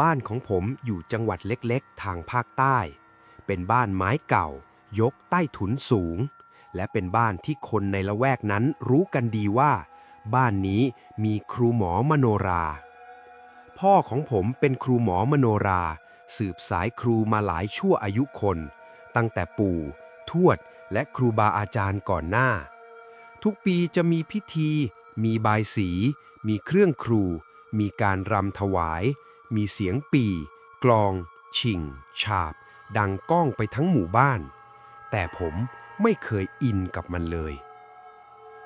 บ้านของผมอยู่จังหวัดเล็กๆ ทางภาคใต้ เป็นบ้านไม้เก่า ยกใต้ถุนสูง และเป็นบ้านที่คนในละแวกนั้นรู้กันดีว่า บ้านนี้มีครูหมอมโนรา พ่อของผมเป็นครูหมอมโนรา สืบสายครูมาหลายชั่วอายุคน ตั้งแต่ปู่ ทวด และครูบาอาจารย์ก่อนหน้า ทุกปีจะมีพิธี มีบายสี มีเครื่องครู มีการรำถวาย มีเสียงปี กลอง ชิง ฉาบ ดังก้องไปทั้งหมู่บ้าน แต่ผมไม่เคยอินกับมันเลย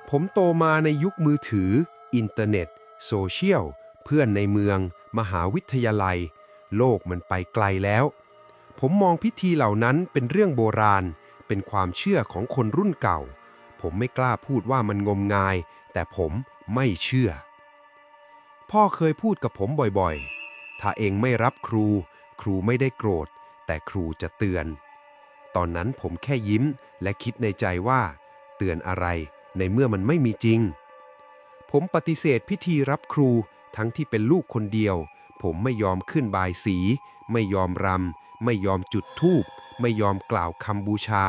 ผมโตมาในยุคมือถือ อินเทอร์เน็ต โซเชียล เพื่อนในเมือง มหาวิทยาลัย โลกมันไปไกลแล้ว ผมมองพิธีเหล่านั้นเป็นเรื่องโบราณ เป็นความเชื่อของคนรุ่นเก่า ผมไม่กล้าพูดว่ามันงมงาย แต่ผมไม่เชื่อ พ่อเคยพูดกับผมบ่อยๆ ถ้าเองไม่รับครู ครูไม่ได้โกรธ แต่ครูจะเตือน ตอนนั้นผมแค่ยิ้มและคิดในใจว่า เตือนอะไรในเมื่อมันไม่มีจริง ผมปฏิเสธพิธีรับครูทั้งที่เป็นลูกคนเดียว ผมไม่ยอมขึ้นบายสี ไม่ยอมรำ ไม่ยอมจุดธูป ไม่ยอมกล่าวคำบูชา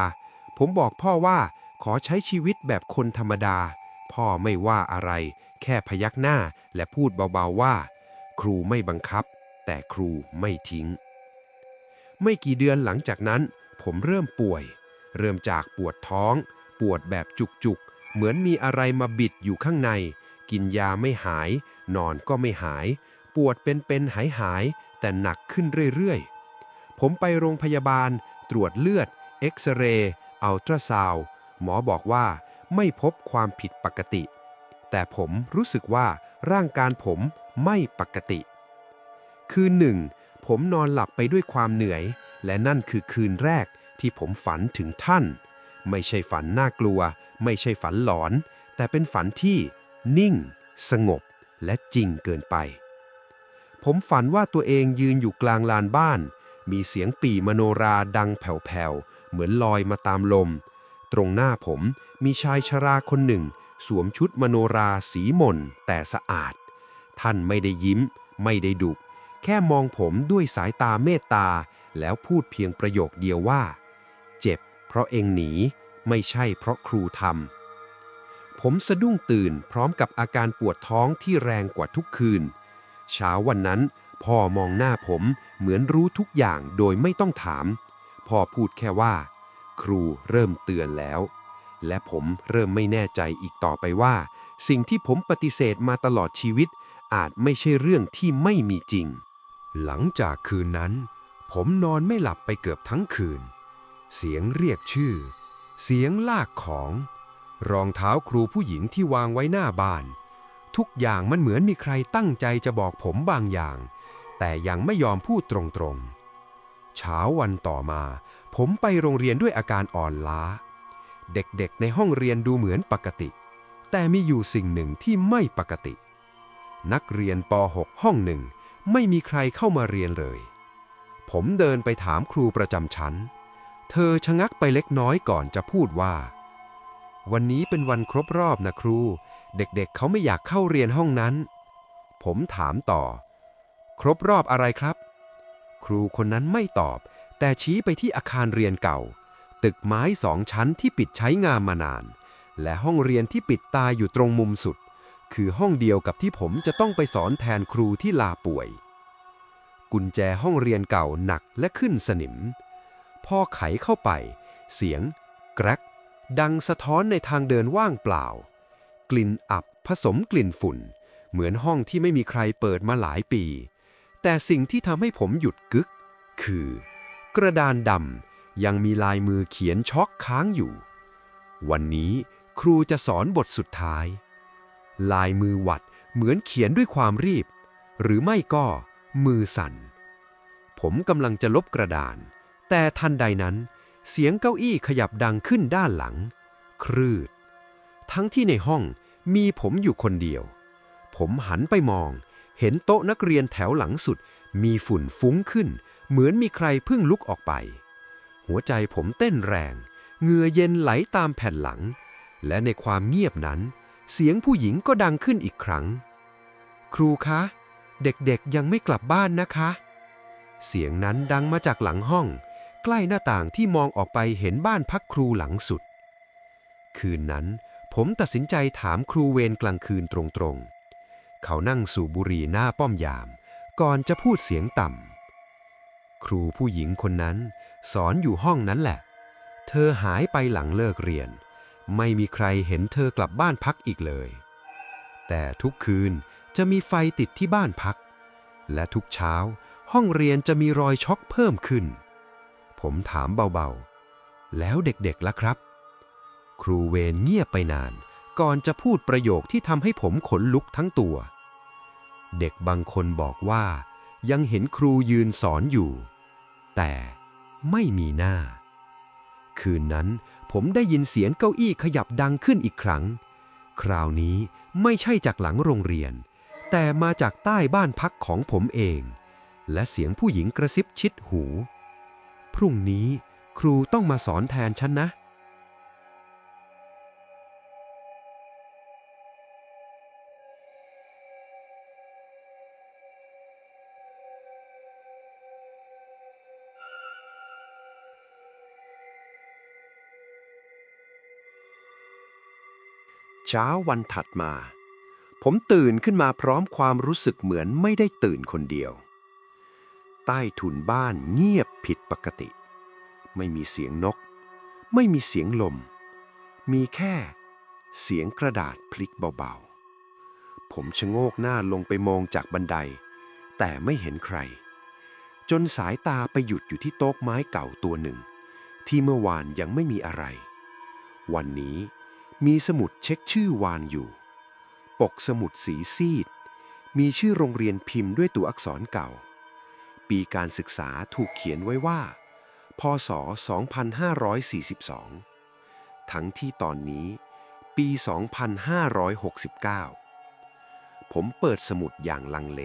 ผมบอกพ่อว่าขอใช้ชีวิตแบบคนธรรมดา พ่อไม่ว่าอะไร แค่พยักหน้าและพูดเบาๆว่า ครูไม่บังคับ แต่ครูไม่ทิ้ง ไม่กี่เดือนหลังจากนั้น ผมเริ่มป่วย เริ่มจากปวดท้อง ปวดแบบจุกๆ เหมือนมีอะไรมาบิดอยู่ข้างใน กินยาไม่หาย นอนก็ไม่หาย ปวดเป็นๆหายๆ แต่หนักขึ้นเรื่อยๆ ผมไปโรงพยาบาล ตรวจเลือด เอ็กซเรย์อัลตราซาวด์หมอบอกว่าไม่พบความผิดปกติ แต่ผมรู้สึกว่าร่างกายผมไม่ปกติ คืนหนึ่ง ผมนอนหลับไปด้วยความเหนื่อย และนั่นคือคืนแรกที่ผมฝันถึงท่าน ไม่ใช่ฝันน่ากลัว ไม่ใช่ฝันหลอน แต่เป็นฝันที่นิ่ง สงบ และจริงเกินไป ผมฝันว่าตัวเองยืนอยู่กลางลานบ้าน มีเสียงปี่มโนราดังแผ่วๆ เหมือนลอยมาตามลม ตรงหน้าผมมีชายชราคนหนึ่ง สวมชุดมโนราสีหม่นแต่สะอาด ท่านไม่ได้ยิ้ม ไม่ได้ดุ แค่มองผมด้วยสายตาเมตตา แล้วพูดเพียงประโยคเดียวว่า เจ็บเพราะเองหนี ไม่ใช่เพราะครูทำผมสะดุ้งตื่นพร้อมกับอาการปวดท้องที่แรงกว่าทุกคืน เช้าวันนั้น พ่อมองหน้าผมเหมือนรู้ทุกอย่างโดยไม่ต้องถาม พ่อพูดแค่ว่า ครูเริ่มเตือนแล้ว และผมเริ่มไม่แน่ใจอีกต่อไปว่า สิ่งที่ผมปฏิเสธมาตลอดชีวิตอาจไม่ใช่เรื่องที่ไม่มีจริง หลังจากคืนนั้น ผมนอนไม่หลับไปเกือบทั้งคืน เสียงเรียกชื่อ เสียงลากของ รองเท้าครูผู้หญิงที่วางไว้หน้าบ้าน ทุกอย่างมันเหมือนมีใครตั้งใจจะบอกผมบางอย่าง แต่ยังไม่ยอมพูดตรงๆ เช้าวันต่อมา ผมไปโรงเรียนด้วยอาการอ่อนล้า เด็กๆในห้องเรียนดูเหมือนปกติ แต่มีอยู่สิ่งหนึ่งที่ไม่ปกติ นักเรียนป .6 ห้องหนึ่ง ไม่มีใครเข้ามาเรียนเลย ผมเดินไปถามครูประจำชั้น เธอชะงักไปเล็กน้อยก่อนจะพูดว่า วันนี้เป็นวันครบรอบนะครู เด็กๆเเขาไม่อยากเข้าเรียนห้องนั้น ผมถามต่อ ครบรอบอะไรครับ ครูคนนั้นไม่ตอบ แต่ชี้ไปที่อาคารเรียนเก่า ตึกไม้สองชั้นที่ปิดใช้งานมานาน และห้องเรียนที่ปิดตายอยู่ตรงมุมสุด คือห้องเดียวกับที่ผมจะต้องไปสอนแทนครูที่ลาป่วย กุญแจห้องเรียนเก่าหนักและขึ้นสนิม พอไขเข้าไป เสียง แกรก ดังสะท้อนในทางเดินว่างเปล่า กลิ่นอับผสมกลิ่นฝุ่น เหมือนห้องที่ไม่มีใครเปิดมาหลายปี แต่สิ่งที่ทำให้ผมหยุดกึก คือ กระดานดำยังมีลายมือเขียนช็อกค้างอยู่ วันนี้ครูจะสอนบทสุดท้าย ลายมือหวัดเหมือนเขียนด้วยความรีบ หรือไม่ก็มือสั่น ผมกำลังจะลบกระดาน แต่ทันใดนั้น เสียงเก้าอี้ขยับดังขึ้นด้านหลัง ครืด ทั้งที่ในห้องมีผมอยู่คนเดียว ผมหันไปมอง เห็นโต๊ะนักเรียนแถวหลังสุด มีฝุ่นฟุ้งขึ้น เหมือนมีใครเพิ่งลุกออกไป หัวใจผมเต้นแรง เหงื่อเย็นไหลตามแผ่นหลัง และในความเงียบนั้น เสียงผู้หญิงก็ดังขึ้นอีกครั้ง ครูคะ เด็กๆยังไม่กลับบ้านนะคะ เสียงนั้นดังมาจากหลังห้อง ใกล้หน้าต่างที่มองออกไปเห็นบ้านพักครูหลังสุด คืนนั้น ผมตัดสินใจถามครูเวรกลางคืนตรงๆ เขานั่งสูบบุหรี่หน้าป้อมยาม ก่อนจะพูดเสียงต่ำครูผู้หญิงคนนั้น สอนอยู่ห้องนั้นแหละ เธอหายไปหลังเลิกเรียน ไม่มีใครเห็นเธอกลับบ้านพักอีกเลย แต่ทุกคืนจะมีไฟติดที่บ้านพัก และทุกเช้าห้องเรียนจะมีรอยช็อกเพิ่มขึ้น ผมถามเบาๆ แล้วเด็กๆล่ะครับ ครูเวนเงียบไปนาน ก่อนจะพูดประโยคที่ทำให้ผมขนลุกทั้งตัว เด็กบางคนบอกว่า ยังเห็นครูยืนสอนอยู่ แต่ไม่มีหน้า คืนนั้น ผมได้ยินเสียงเก้าอี้ขยับดังขึ้นอีกครั้ง คราวนี้ไม่ใช่จากหลังโรงเรียน แต่มาจากใต้บ้านพักของผมเอง และเสียงผู้หญิงกระซิบชิดหู พรุ่งนี้ครูต้องมาสอนแทนฉันนะ เช้าวันถัดมา ผมตื่นขึ้นมาพร้อมความรู้สึกเหมือนไม่ได้ตื่นคนเดียว ใต้ถุนบ้านเงียบผิดปกติ ไม่มีเสียงนก ไม่มีเสียงลม มีแค่ เสียงกระดาษพลิกเบาๆ ผมชะโงกหน้าลงไปมองจากบันได แต่ไม่เห็นใคร จนสายตาไปหยุดอยู่ที่โต๊ะไม้เก่าตัวหนึ่ง ที่เมื่อวานยังไม่มีอะไร วันนี้ มีสมุดเช็คชื่อวางอยู่ ปกสมุดสีซีด มีชื่อโรงเรียนพิมพ์ด้วยตัวอักษรเก่า ปีการศึกษาถูกเขียนไว้ว่า พศ 2542 ทั้งที่ตอนนี้ ปี 2569 ผมเปิดสมุดอย่างลังเล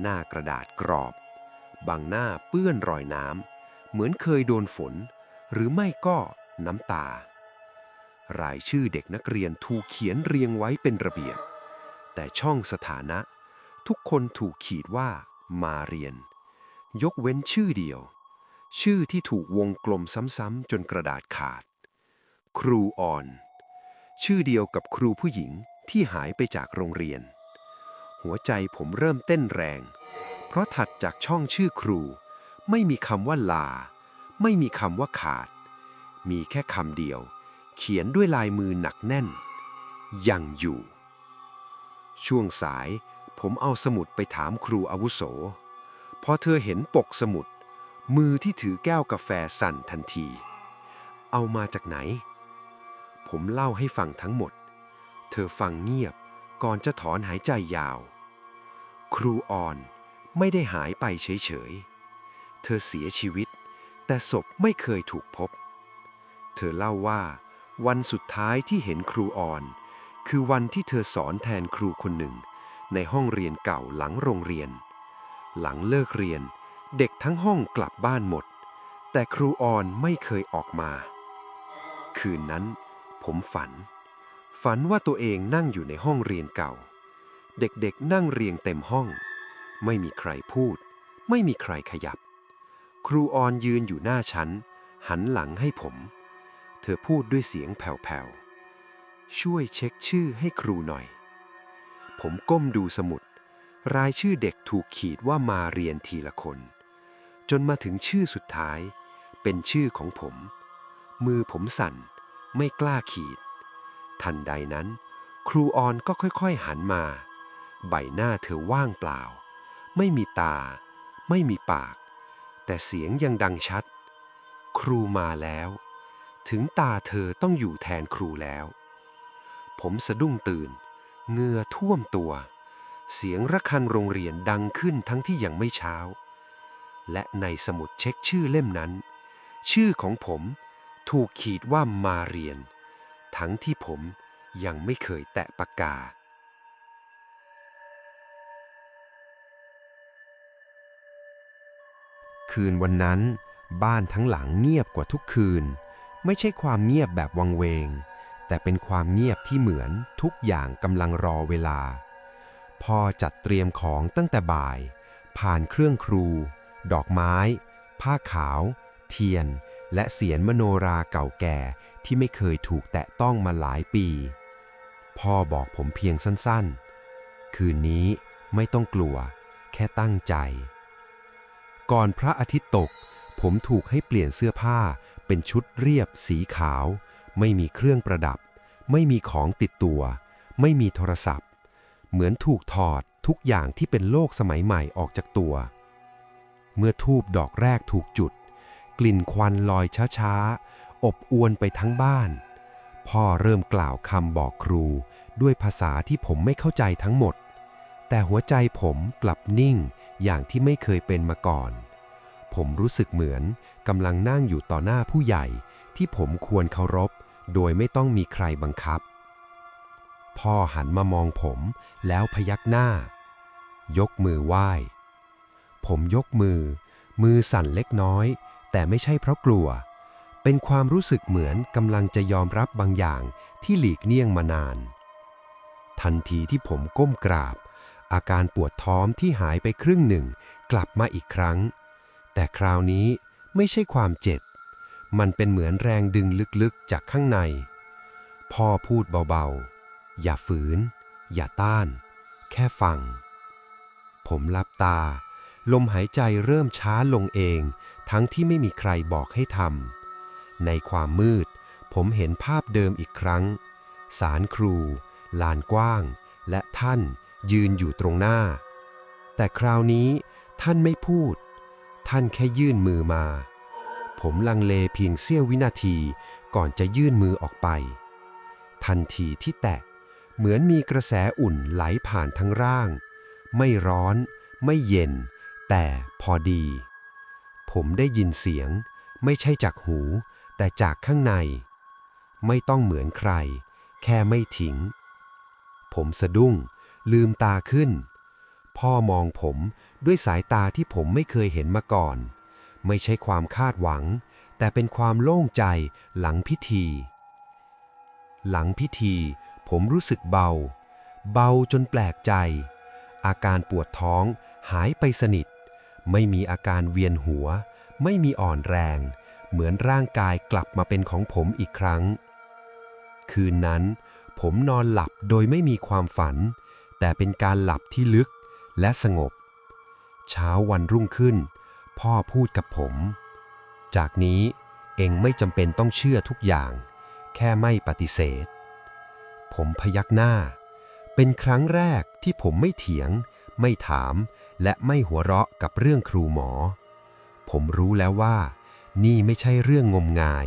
หน้ากระดาษกรอบ บางหน้าเปื้อนรอยน้ำ เหมือนเคยโดนฝน หรือไม่ก็น้ำตา รายชื่อเด็กนักเรียนถูกเขียนเรียงไว้เป็นระเบียบ แต่ช่องสถานะ ทุกคนถูกขีดว่ามาเรียน ยกเว้นชื่อเดียว ชื่อที่ถูกวงกลมซ้ำๆจนกระดาษขาด ครูออน ชื่อเดียวกับครูผู้หญิงที่หายไปจากโรงเรียน หัวใจผมเริ่มเต้นแรง เพราะถัดจากช่องชื่อครู ไม่มีคำว่าลา ไม่มีคำว่าขาด มีแค่คำเดียว เขียนด้วยลายมือหนักแน่น ยังอยู่ ช่วงสายผมเอาสมุดไปถามครูอาวุโส พอเธอเห็นปกสมุด มือที่ถือแก้วกาแฟสั่นทันที เอามาจากไหน ผมเล่าให้ฟังทั้งหมด เธอฟังเงียบก่อนจะถอนหายใจยาว ครูออนไม่ได้หายไปเฉยๆ เธอเสียชีวิต แต่ศพไม่เคยถูกพบ เธอเล่าว่า วันสุดท้ายที่เห็นครูออน คือวันที่เธอสอนแทนครูคนหนึ่ง ในห้องเรียนเก่าหลังโรงเรียน หลังเลิกเรียน เด็กทั้งห้องกลับบ้านหมด แต่ครูออนไม่เคยออกมา คืนนั้น ผมฝัน ฝันว่าตัวเองนั่งอยู่ในห้องเรียนเก่า เด็กๆนั่งเรียงเต็มห้อง ไม่มีใครพูด ไม่มีใครขยับ ครูออนยืนอยู่หน้าชั้น หันหลังให้ผม อพูดด้วยเสียงแผ่วๆ ช่วยเช็คชื่อให้ครูหน่อย ผมก้มดูสมุด รายชื่อเด็กถูกขีดว่ามาเรียนทีละคน จนมาถึงชื่อสุดท้าย เป็นชื่อของผม มือผมสั่น ไม่กล้าขีด ทันใดนั้น ครูออนก็ค่อยๆหันมา ใบหน้าเธอว่างเปล่า ไม่มีตา ไม่มีปาก แต่เสียงยังดังชัด ครูมาแล้ว ถึงตาเธอต้องอยู่แทนครูแล้ว ผมสะดุ้งตื่นเงื่อท่วมตัว เสียงระฆังโรงเรียนดังขึ้นทั้งที่ยังไม่เช้า และในสมุดเช็คชื่อเล่มนั้น ชื่อของผมถูกขีดว่ามาเรียน ทั้งที่ผมยังไม่เคยแตะปากกา คืนวันนั้นบ้านทั้งหลังเงียบกว่าทุกคืน ไม่ใช่ความเงียบแบบวังเวง แต่เป็นความเงียบที่เหมือนทุกอย่างกำลังรอเวลา พ่อจัดเตรียมของตั้งแต่บ่าย ผ่านเครื่องครู ดอกไม้ ผ้าขาว เทียน และเสียนมโนราเก่าแก่ที่ไม่เคยถูกแตะต้องมาหลายปี พ่อบอกผมเพียงสั้นๆ คืนนี้ไม่ต้องกลัว แค่ตั้งใจ ก่อนพระอาทิตย์ตก ผมถูกให้เปลี่ยนเสื้อผ้า เป็นชุดเรียบสีขาว ไม่มีเครื่องประดับ ไม่มีของติดตัว ไม่มีโทรศัพท์ เหมือนถูกถอดทุกอย่างที่เป็นโลกสมัยใหม่ออกจากตัว เมื่อทูบดอกแรกถูกจุด กลิ่นควันลอยช้าๆ อบอวนไปทั้งบ้าน พ่อเริ่มกล่าวคำบอกครูด้วยภาษาที่ผมไม่เข้าใจทั้งหมด แต่หัวใจผมกลับนิ่งอย่างที่ไม่เคยเป็นมาก่อน ผมรู้สึกเหมือนกำลังนั่งอยู่ต่อหน้าผู้ใหญ่ ที่ผมควรเคารพ โดยไม่ต้องมีใครบังคับ พ่อหันมามองผมแล้วพยักหน้า ยกมือไหว้ ผมยกมือ มือสั่นเล็กน้อย แต่ไม่ใช่เพราะกลัว เป็นความรู้สึกเหมือนกำลังจะยอมรับบางอย่างที่หลีกเลี่ยงมานาน ทันทีที่ผมก้มกราบ อาการปวดท้องที่หายไปครึ่งหนึ่ง กลับมาอีกครั้ง แต่คราวนี้ไม่ใช่ความเจ็บ มันเป็นเหมือนแรงดึงลึกๆจากข้างใน พ่อพูดเบาๆ อย่าฝืน อย่าต้าน แค่ฟัง ผมลับตา ลมหายใจเริ่มช้าลงเอง ทั้งที่ไม่มีใครบอกให้ทำ ในความมืด ผมเห็นภาพเดิมอีกครั้ง สารครู ลานกว้าง และท่านยืนอยู่ตรงหน้า แต่คราวนี้ท่านไม่พูด ท่านแค่ยื่นมือมา ผมลังเลเพียงเสี้ยววินาทีก่อนจะยื่นมือออกไป ทันทีที่แตะ เหมือนมีกระแสอุ่นไหลผ่านทั้งร่าง ไม่ร้อน ไม่เย็น แต่พอดี ผมได้ยินเสียง ไม่ใช่จากหู แต่จากข้างใน ไม่ต้องเหมือนใคร แค่ไม่ทิ้ง ผมสะดุ้ง ลืมตาขึ้น พ่อมองผมด้วยสายตาที่ผมไม่เคยเห็นมาก่อน ไม่ใช่ความคาดหวัง แต่เป็นความโล่งใจหลังพิธี หลังพิธี ผมรู้สึกเบา เบาจนแปลกใจ อาการปวดท้องหายไปสนิท ไม่มีอาการเวียนหัว ไม่มีอ่อนแรง เหมือนร่างกายกลับมาเป็นของผมอีกครั้ง คืนนั้น ผมนอนหลับโดยไม่มีความฝัน แต่เป็นการหลับที่ลึก และสงบ เช้าวันรุ่งขึ้น พ่อพูดกับผม จากนี้เองไม่จำเป็นต้องเชื่อทุกอย่าง แค่ไม่ปฏิเสธ ผมพยักหน้า เป็นครั้งแรกที่ผมไม่เถียง ไม่ถาม และไม่หัวเราะกับเรื่องครูหมอ ผมรู้แล้วว่า นี่ไม่ใช่เรื่องงมงาย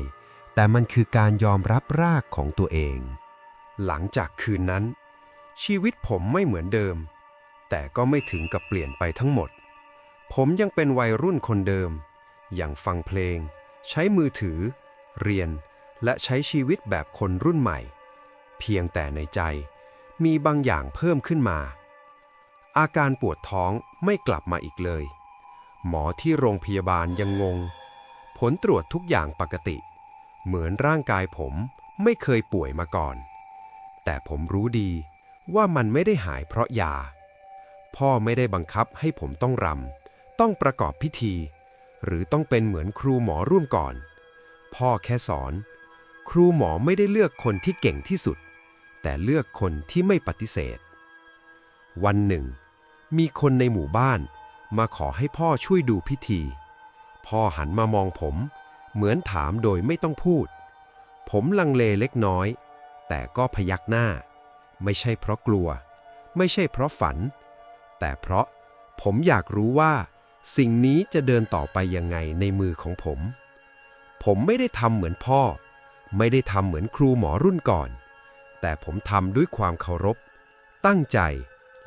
แต่มันคือการยอมรับรากของตัวเอง หลังจากคืนนั้น ชีวิตผมไม่เหมือนเดิม แต่ก็ไม่ถึงกับเปลี่ยนไปทั้งหมด ผมยังเป็นวัยรุ่นคนเดิม อย่างฟังเพลง ใช้มือถือ เรียน และใช้ชีวิตแบบคนรุ่นใหม่ เพียงแต่ในใจ มีบางอย่างเพิ่มขึ้นมา อาการปวดท้องไม่กลับมาอีกเลย หมอที่โรงพยาบาลยังงง ผลตรวจทุกอย่างปกติ เหมือนร่างกายผมไม่เคยป่วยมาก่อน แต่ผมรู้ดีว่ามันไม่ได้หายเพราะยา พ่อไม่ได้บังคับให้ผมต้องรำ ต้องประกอบพิธี หรือต้องเป็นเหมือนครูหมอร่วมก่อน พ่อแค่สอน ครูหมอไม่ได้เลือกคนที่เก่งที่สุด แต่เลือกคนที่ไม่ปฏิเสธ วันหนึ่ง มีคนในหมู่บ้านมาขอให้พ่อช่วยดูพิธี พ่อหันมามองผม เหมือนถามโดยไม่ต้องพูด ผมลังเลเล็กน้อย แต่ก็พยักหน้า ไม่ใช่เพราะกลัว ไม่ใช่เพราะฝัน แต่เพราะผมอยากรู้ว่า สิ่งนี้จะเดินต่อไปยังไงในมือของผม ผมไม่ได้ทำเหมือนพ่อ ไม่ได้ทำเหมือนครูหมอรุ่นก่อน แต่ผมทำด้วยความเคารพ ตั้งใจ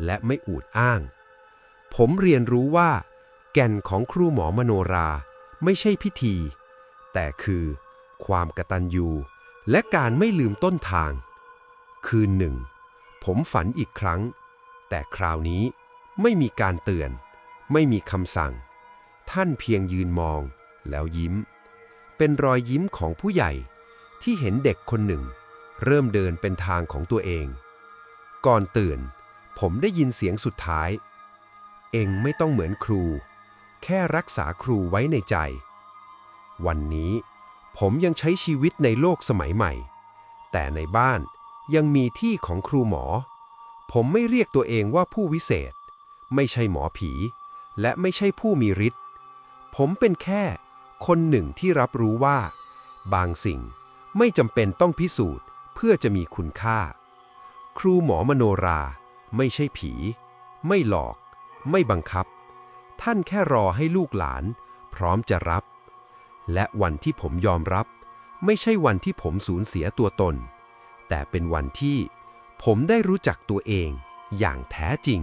และไม่อูดอ้าง ผมเรียนรู้ว่า แก่นของครูหมอมโนราไม่ใช่พิธี แต่คือความกระตัญญูและการไม่ลืมต้นทาง คืนหนึ่ง ผมฝันอีกครั้ง แต่คราวนี้ ไม่มีการเตือน ไม่มีคำสั่ง ท่านเพียงยืนมอง แล้วยิ้ม เป็นรอยยิ้มของผู้ใหญ่ที่เห็นเด็กคนหนึ่ง เริ่มเดินเป็นทางของตัวเอง ก่อนตื่น ผมได้ยินเสียงสุดท้าย เองไม่ต้องเหมือนครู แค่รักษาครูไว้ในใจ วันนี้ผมยังใช้ชีวิตในโลกสมัยใหม่ แต่ในบ้านยังมีที่ของครูหมอ ผมไม่เรียกตัวเองว่าผู้วิเศษ ไม่ใช่หมอผี และไม่ใช่ผู้มีฤทธิ์ ผมเป็นแค่คนหนึ่งที่รับรู้ว่า บางสิ่งไม่จำเป็นต้องพิสูจน์เพื่อจะมีคุณค่า ครูหมอมโนรา ไม่ใช่ผี ไม่หลอก ไม่บังคับ ท่านแค่รอให้ลูกหลาน พร้อมจะรับ และวันที่ผมยอมรับ ไม่ใช่วันที่ผมสูญเสียตัวตน แต่เป็นวันที่ผมได้รู้จักตัวเองอย่างแท้จริง